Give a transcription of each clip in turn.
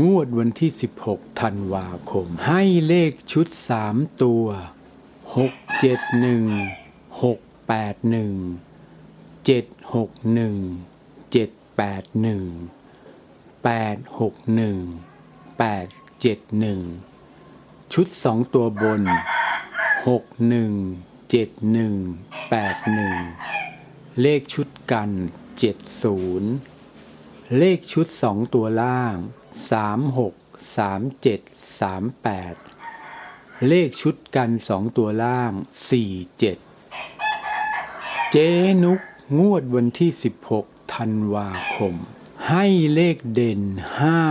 งวดวันที่ 16 ธันวาคม ให้เลขชุด 3 ตัว 671 681 761 781 861 871 ชุด 2 ตัวบน 61 71 81 เลขชุดกัน 70 เลขชุดสองตัวล่างสามหกสามเจ็ดสามแปดเลขชุดกันสองตัวล่างสี่เจ็ดเจนุกงวดวันที่สิบหกธันวาคม ให้เลขเด่นห้า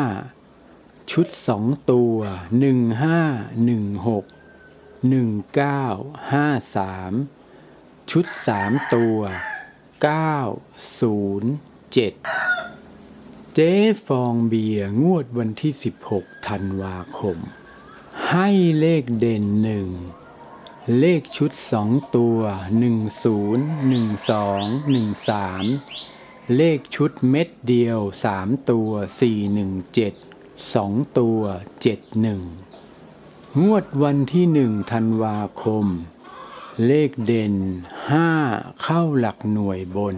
ชุดสองตัวหนึ่งห้าหนึ่งหกหนึ่งเก้าห้าสามชุดสามตัวเก้าศูนย์เจ็ด เจ๊ฟองเบียร์งวดวันที่ 16 ธันวาคม ให้เลขเด่นหนึ่ง เลขชุดสองตัว 10 12 13 เลขชุดเม็ดเดียว 3 ตัว 417 2 ตัว 71 งวดวันที่ 1 ธันวาคม เลขเด่น 5 เข้าหลักหน่วยบน